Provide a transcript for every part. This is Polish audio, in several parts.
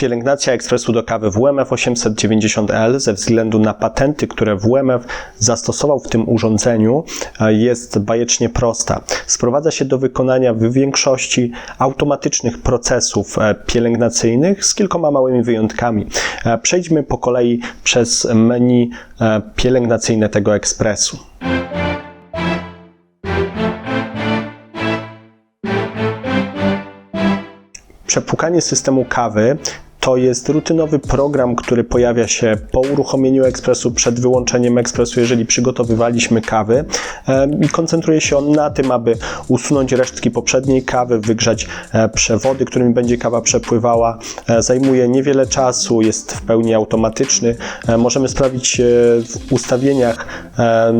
Pielęgnacja ekspresu do kawy WMF 890L ze względu na patenty, które WMF zastosował w tym urządzeniu e, jest bajecznie prosta. Sprowadza się do wykonania w większości automatycznych procesów e, pielęgnacyjnych z kilkoma małymi wyjątkami. E, Przejdźmy po kolei przez menu pielęgnacyjne tego ekspresu. Przepłukanie systemu kawy to jest rutynowy program, który pojawia się po uruchomieniu ekspresu, przed wyłączeniem ekspresu, jeżeli przygotowywaliśmy kawy i koncentruje się on na tym, aby usunąć resztki poprzedniej kawy, wygrzać e, przewody, którymi będzie kawa przepływała. E, Zajmuje niewiele czasu, jest w pełni automatyczny. E, Możemy sprawić w ustawieniach,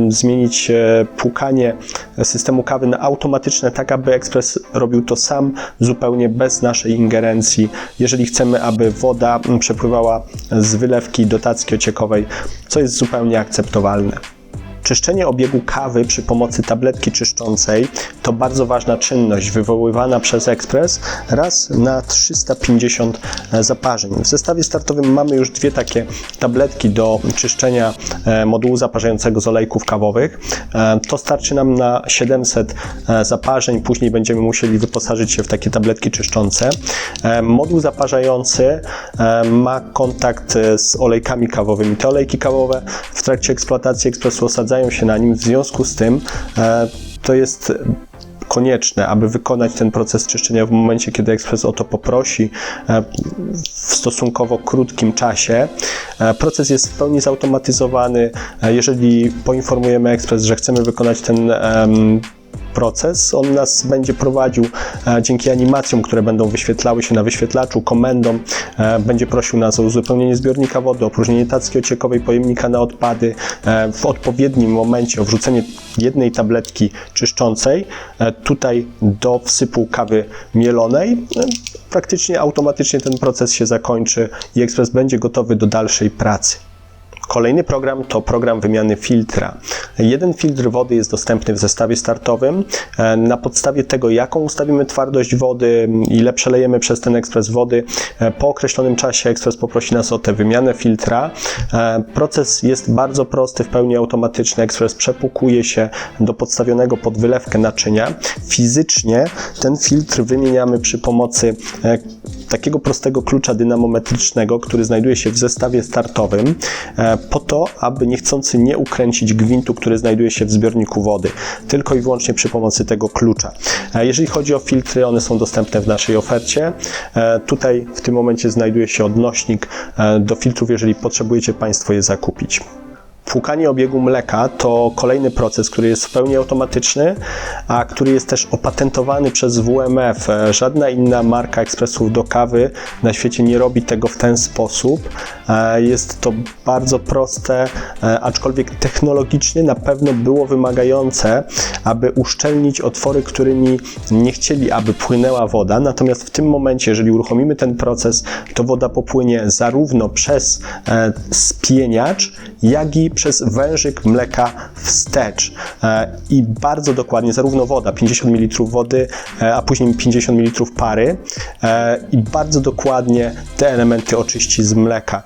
zmienić płukanie systemu kawy na automatyczne, tak aby ekspres robił to sam, zupełnie bez naszej ingerencji. Jeżeli chcemy, aby woda przepływała z wylewki do tacki ociekowej, co jest zupełnie akceptowalne. Czyszczenie obiegu kawy przy pomocy tabletki czyszczącej to bardzo ważna czynność wywoływana przez ekspres raz na 350 zaparzeń. W zestawie startowym mamy już dwie takie tabletki do czyszczenia e, modułu zaparzającego z olejków kawowych. E, To starczy nam na 700 e, zaparzeń, później będziemy musieli wyposażyć się w takie tabletki czyszczące. E, Moduł zaparzający e, ma kontakt e, z olejkami kawowymi. Te olejki kawowe w trakcie eksploatacji ekspresu osadzają się na nim, w związku z tym e, to jest konieczne, aby wykonać ten proces czyszczenia w momencie, kiedy ekspres o to poprosi e, w stosunkowo krótkim czasie. E, Proces jest w pełni zautomatyzowany. Jeżeli poinformujemy ekspres, że chcemy wykonać ten proces. On nas będzie prowadził e, dzięki animacjom, które będą wyświetlały się na wyświetlaczu, komendom. E, będzie prosił nas o uzupełnienie zbiornika wody, opróżnienie tacki ociekowej, pojemnika na odpady, e, w odpowiednim momencie o wrzucenie jednej tabletki czyszczącej tutaj do wsypu kawy mielonej. Praktycznie automatycznie ten proces się zakończy i ekspres będzie gotowy do dalszej pracy. Kolejny program to program wymiany filtra. Jeden filtr wody jest dostępny w zestawie startowym. E, Na podstawie tego, jaką ustawimy twardość wody, ile przelejemy przez ten ekspres wody, e, po określonym czasie ekspres poprosi nas o tę wymianę filtra. E, Proces jest bardzo prosty, w pełni automatyczny. Ekspres przepukuje się do podstawionego pod wylewkę naczynia. Fizycznie ten filtr wymieniamy przy pomocy takiego prostego klucza dynamometrycznego, który znajduje się w zestawie startowym, e, po to, aby niechcący nie ukręcić gwintu, który znajduje się w zbiorniku wody, tylko i wyłącznie przy pomocy tego klucza. E, Jeżeli chodzi o filtry, one są dostępne w naszej ofercie. E, Tutaj w tym momencie znajduje się odnośnik do filtrów, jeżeli potrzebujecie Państwo je zakupić. Płukanie obiegu mleka to kolejny proces, który jest w pełni automatyczny, a który jest też opatentowany przez WMF. Żadna inna marka ekspresów do kawy na świecie nie robi tego w ten sposób. E, Jest to bardzo proste, e, aczkolwiek technologicznie na pewno było wymagające, aby uszczelnić otwory, którymi nie chcieli, aby płynęła woda. Natomiast w tym momencie, jeżeli uruchomimy ten proces, to woda popłynie zarówno przez e, spieniacz, jak i przez wężyk mleka wstecz. E, I bardzo dokładnie, zarówno woda, 50 ml wody, e, a później 50 ml pary, e, i bardzo dokładnie te elementy oczyści z mleka.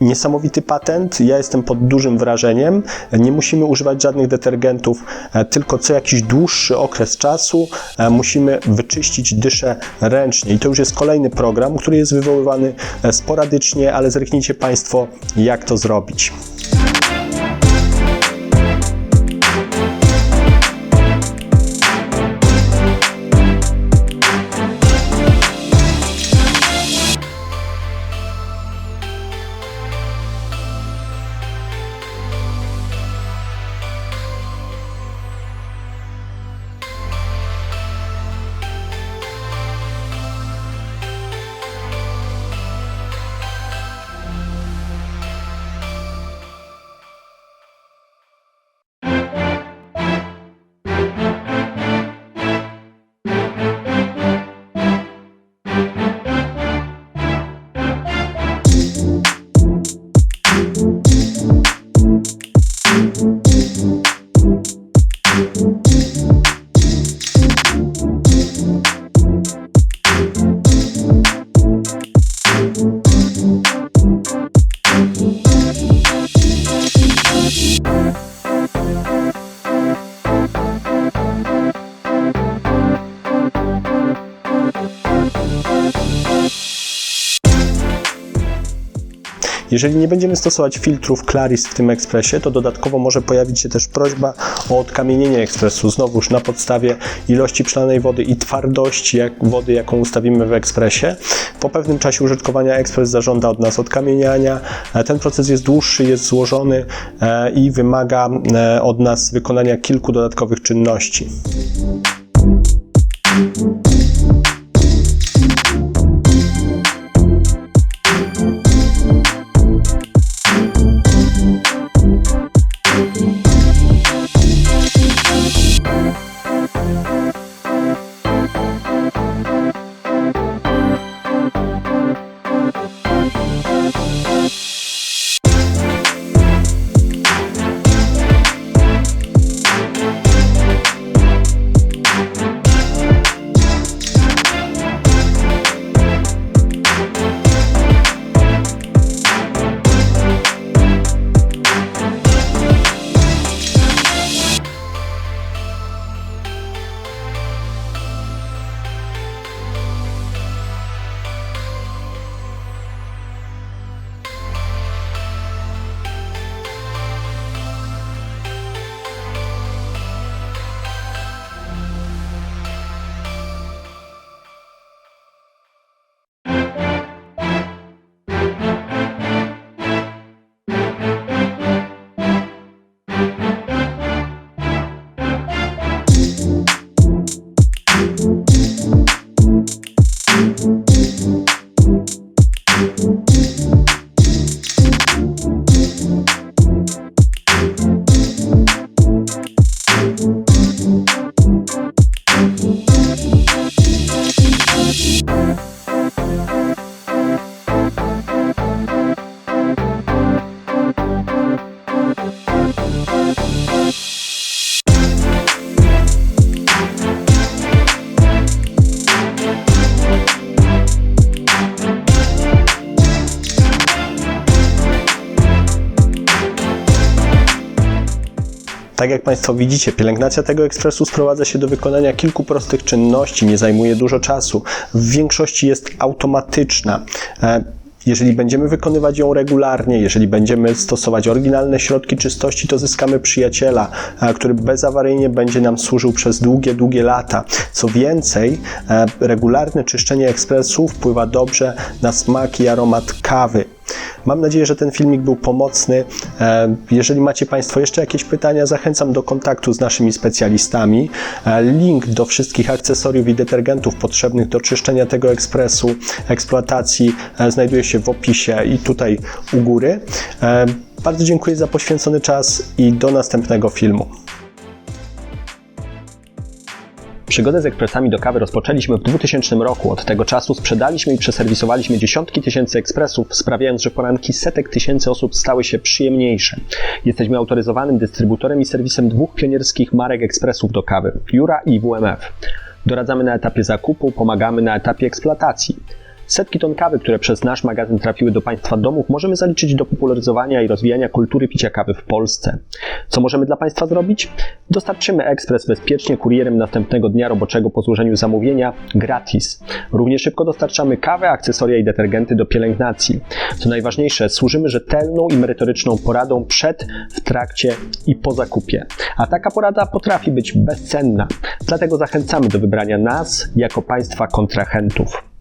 Niesamowity patent, ja jestem pod dużym wrażeniem. Nie musimy używać żadnych detergentów, tylko co jakiś dłuższy okres czasu musimy wyczyścić dyszę ręcznie. I to już jest kolejny program, który jest wywoływany sporadycznie, ale zerknijcie Państwo, jak to zrobić. Jeżeli nie będziemy stosować filtrów Claris w tym ekspresie, to dodatkowo może pojawić się też prośba o odkamienienie ekspresu, znowuż na podstawie ilości przelanej wody i twardości jak, wody, jaką ustawimy w ekspresie. Po pewnym czasie użytkowania ekspres zażąda od nas odkamieniania. E, Ten proces jest dłuższy, jest złożony e, i wymaga e, od nas wykonania kilku dodatkowych czynności. Tak jak Państwo widzicie, pielęgnacja tego ekspresu sprowadza się do wykonania kilku prostych czynności, nie zajmuje dużo czasu. W większości jest automatyczna. E, Jeżeli będziemy wykonywać ją regularnie, jeżeli będziemy stosować oryginalne środki czystości, to zyskamy przyjaciela, e, który bezawaryjnie będzie nam służył przez długie, długie lata. Co więcej, e, regularne czyszczenie ekspresu wpływa dobrze na smak i aromat kawy. Mam nadzieję, że ten filmik był pomocny. E, Jeżeli macie Państwo jeszcze jakieś pytania, zachęcam do kontaktu z naszymi specjalistami. E, Link do wszystkich akcesoriów i detergentów potrzebnych do czyszczenia tego ekspresu, eksploatacji e, znajduje się w opisie i tutaj u góry. Bardzo dziękuję za poświęcony czas i do następnego filmu. Przygodę z ekspresami do kawy rozpoczęliśmy w 2000 roku. Od tego czasu sprzedaliśmy i przeserwisowaliśmy dziesiątki tysięcy ekspresów, sprawiając, że poranki setek tysięcy osób stały się przyjemniejsze. Jesteśmy autoryzowanym dystrybutorem i serwisem dwóch pionierskich marek ekspresów do kawy Jura i WMF. Doradzamy na etapie zakupu, pomagamy na etapie eksploatacji. Setki ton kawy, które przez nasz magazyn trafiły do Państwa domów, możemy zaliczyć do popularyzowania i rozwijania kultury picia kawy w Polsce. Co możemy dla Państwa zrobić? Dostarczymy ekspres bezpiecznie kurierem następnego dnia roboczego po złożeniu zamówienia gratis. Równie szybko dostarczamy kawę, akcesoria i detergenty do pielęgnacji. Co najważniejsze, służymy rzetelną i merytoryczną poradą przed, w trakcie i po zakupie. A taka porada potrafi być bezcenna. Dlatego zachęcamy do wybrania nas jako Państwa kontrahentów.